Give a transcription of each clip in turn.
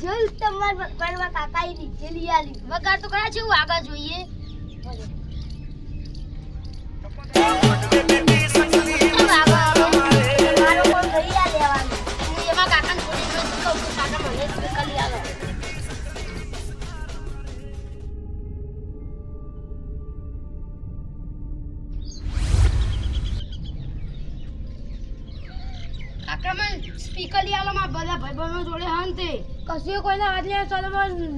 જલ તમાર કરવા કાકાએ નીચે લઈ આલી વગાડ તો કરા છે, હું આગળ જોઈએ. કાકા. કાકા મને સ્પીકર લઈ આલો, મારા બધા ભાઈબંધો જોડે હન તે. કશું કોઈને લે ચાલો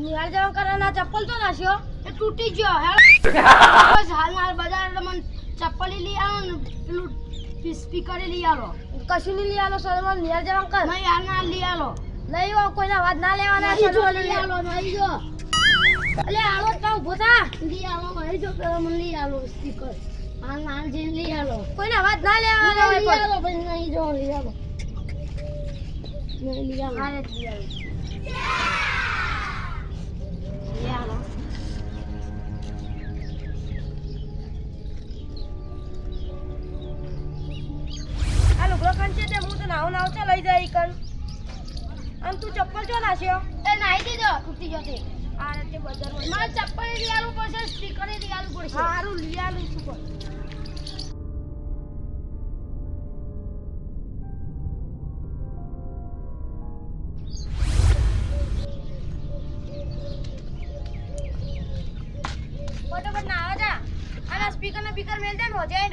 નિહાળ જવા કરવાના ચપ્પલ તો નાશ્યો એ તૂટી ગયો હે બસ હાલ હાલ બજાર મને ચપ્પલ લઈ આવો ને પેલું સ્પીકર લઈ આવો. કશું નહીં લઈ આવો ચાલો નિહાળ જવા કર. નહીં હાલ ના લઈ આવો. નહીં હો કોઈના વાત ના લેવાના ચાલો લઈ આવો નહીં જો. અલે આલો તો ઊભો થા લઈ આવો નહીં જો પેલો મને લઈ આવો સ્પીકર હાલ હાલ જઈને લઈ આવો. કોઈને વાત ના લેવાના લઈ પછી નહીં જો લઈ આવો. નહીં લઈ જ લઈ જાય કન અને તું ચપ્પલ જો નાખ્યો? એ નાઈ દીધો તૂટી જતી. આ રીતે બજારમાં મારે ચપ્પલ લઈ આલું પડશે સ્ટીકર લઈ આલું પડશે. સારું લઈ આલું છું પણ.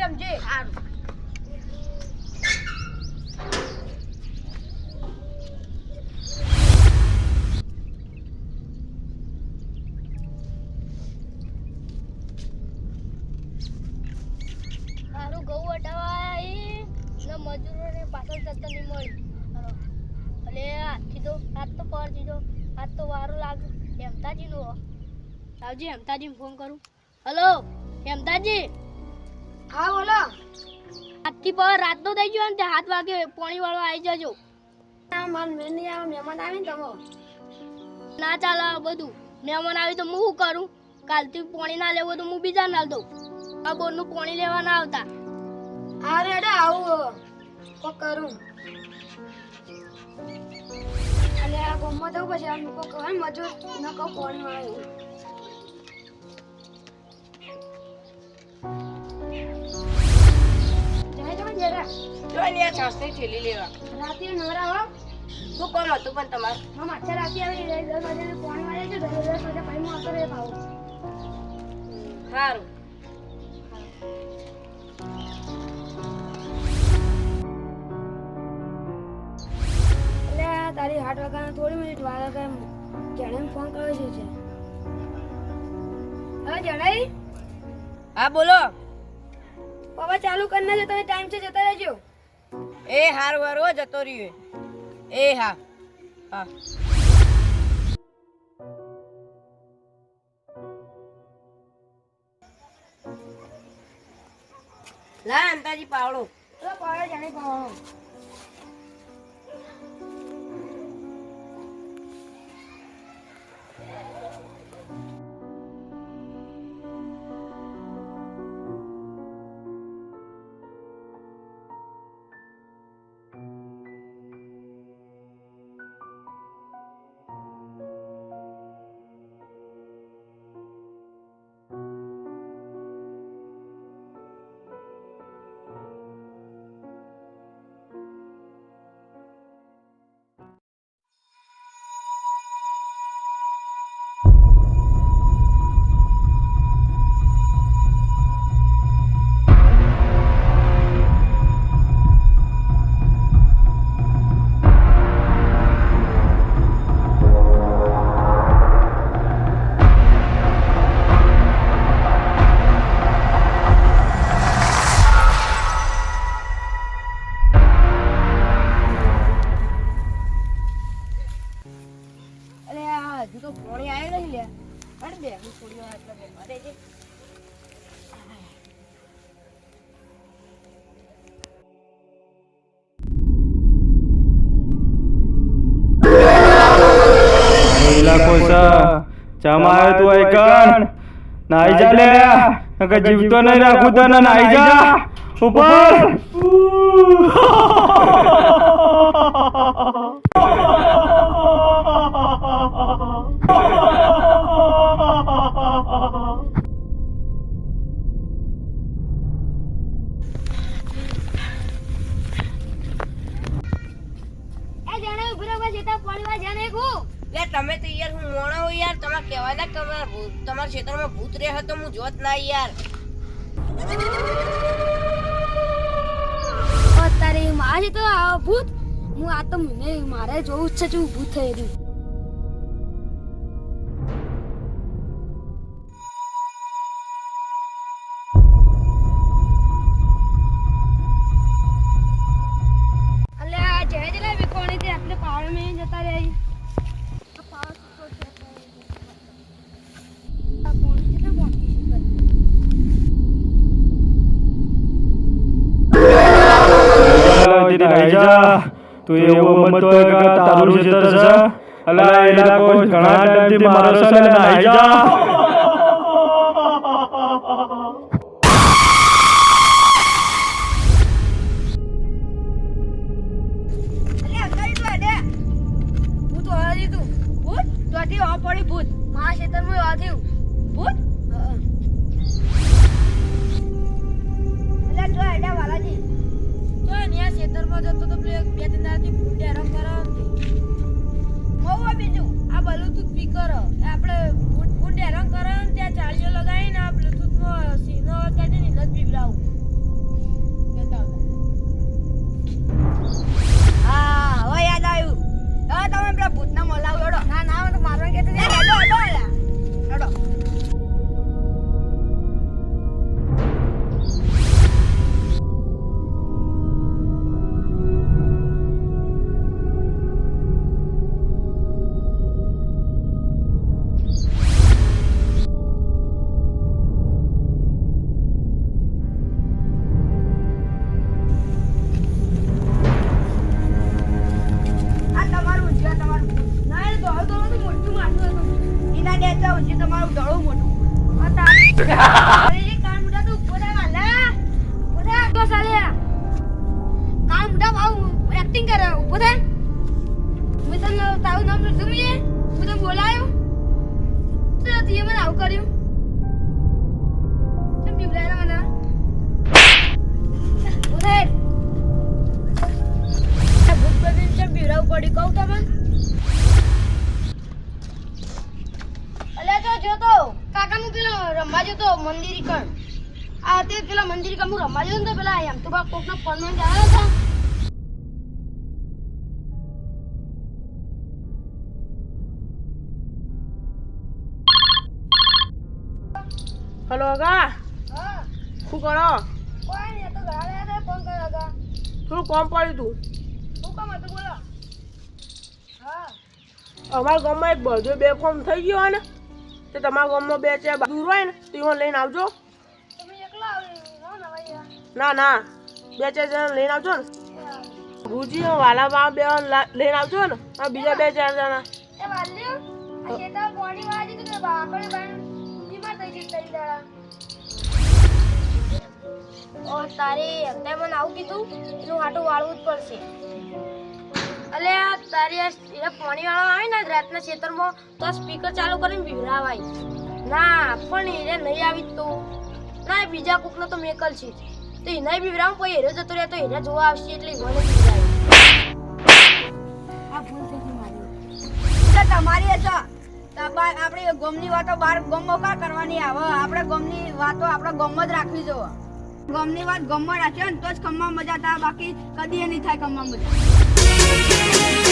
રમજે સારું. મજૂરોને પાછળ જતા નહીં મળી. અલે આજથી તો આજ તો પર દીધો આજ તો વારું લાગ્યું હેમતાજીનું. હો આવજી, હેમતાજીને ફોન કરું. હલો, હેમતાજી. હા બોલો. આજથી પર રાતનો થઈ ગયો ને હાથ વાગે પોણી વાળો આવી જજો. માર મેં નહીં આવે મહેમાન આવે ને તમે. ના ચાલે બધું. મહેમાન આવી તો હું શું કરું? કાલથી પોણી ના લેવું તો હું બીજા ના દઉં. આ બોરનું પોણી લેવા ના આવતા. હા રેડે આવું કો કરું. અને આ ગમમાં જવું પછી આ મૂકો કહેવાય મજૂર ન કહું કોણ આવે. જોઈ લે છાસની થેલી લેવા. રાતે નવરા હો. શું કામ હતું પણ તમારે? હું માથે રાતે આવી દસ વાગે કોણ વાગે છે. દસ દસ વાગે પછી હું આવતો રહે ભાવ સારું. તારી આઠ વાગ્યાના થોડી મિનિટ વાર કેમ જણાને ફોન કર્યો છે છે હા જણાઈ હા બોલો. પપ્પા ચાલુ કરી નાખજો. તમે ટાઈમ છે જતા રહેજો. એ હાર વાર જતો રહ્યો. એ હા હા. લા અંતાજી પાવડો. પાડો જાણી પાડો કોસા ચમાયો તું આઈ કણ નાઈ જા લે નકર જીવતો નહીં રાખું તને નાઈ જા ઉપર ખેતર પાણી જાને કુ યાર તમે તો યાર હું મોણો હો યાર તમારે કહેવાય ના કે તમારા ભૂત તમારા ભૂત રહે તો હું જોત ના યાર. અત્યારે મારે તો આ ભૂત, હું આ તો મને મારે જોવું જ છે જો ભૂત થઈ નાઈ જા. તું એવું મત તો કે તારું ખેતર છે? અલા એલા કોઈ ઘણા ટાઈમથી મારો છે ને નાઈ જા. ભૂત વાળી તું ભૂત તો પડી ભૂત. મારા ખેતરમાં આ ભૂત ખેતરમાં જતો તો બે ત્રણ દાડાથી હેરાન કરાવ મહુવા બીજું. આ બ્લૂટૂથ સ્પીકર આપણે ભૂત રંગ કરાવ ત્યાં ચાળીઓ લગાવીને આ બ્લૂટૂથમાં સીનો કાઢીને નથી બીવડાવું. કરે, ઊભો થા. મેં તને તારું નામ લીધું મેં? હું તને બોલાયો? તો તીએ મને આવું કર્યું? કેમ બીવડાવ્યા મને? આ ભૂત બનીને કેમ બીવડાવવું પડ્યું કહું તમને અલ્યા તો જોતો કાકા હું પેલો રમવા જતો મંદિર કણ આ તે પેલા મંદિર કણ હું રમવા તો પેલા એમ તો કોકના ફોનમાં જવા હતા હલો અગા શું કરો શું કોમ પડ્યું તું કામ અમારા ગામમાં એક બધો બે ફોર્મ થઈ ગયો હોય ને તો તમારા ગામમાં બે ચાર દૂર હોય ને તો લઈને આવજો ના ના બે ચાર જણા લઈને આવજો ને ભુજી વાલા બા બે લઈને આવજો ને બીજા બે ચાર જણા દાડા ઓ તારે તે મને આવું કીધું? એનું હાટું વાળવું જ પડશે. અલે તારી આ એના પોણી વાળો આવે ને રાતના ખેતરમાં તો સ્પીકર ચાલુ કરીને ભીવડાવાય ના પણ એને નહીં આવી તો. ના બીજા કોકનો તો મેકલ છે. તો એને ભીવડાવું પછી હેરો જતો રહે તો એને જોવા આવશે એટલે મને બીવરાય આ ભૂલ થઈ ગઈ મારી. તમારી હશે. તો બા- આપણે ગમની વાતો બાર ગમો કા કરવાની આવે? આપણે ગમની વાતો આપણે ગમ જ રાખવી જોવે ગમની વાત ગમમાં રાખીએ ને તો જ ખમવા મજા થાય. બાકી કદી એ નહીં થાય ખમવા મજા.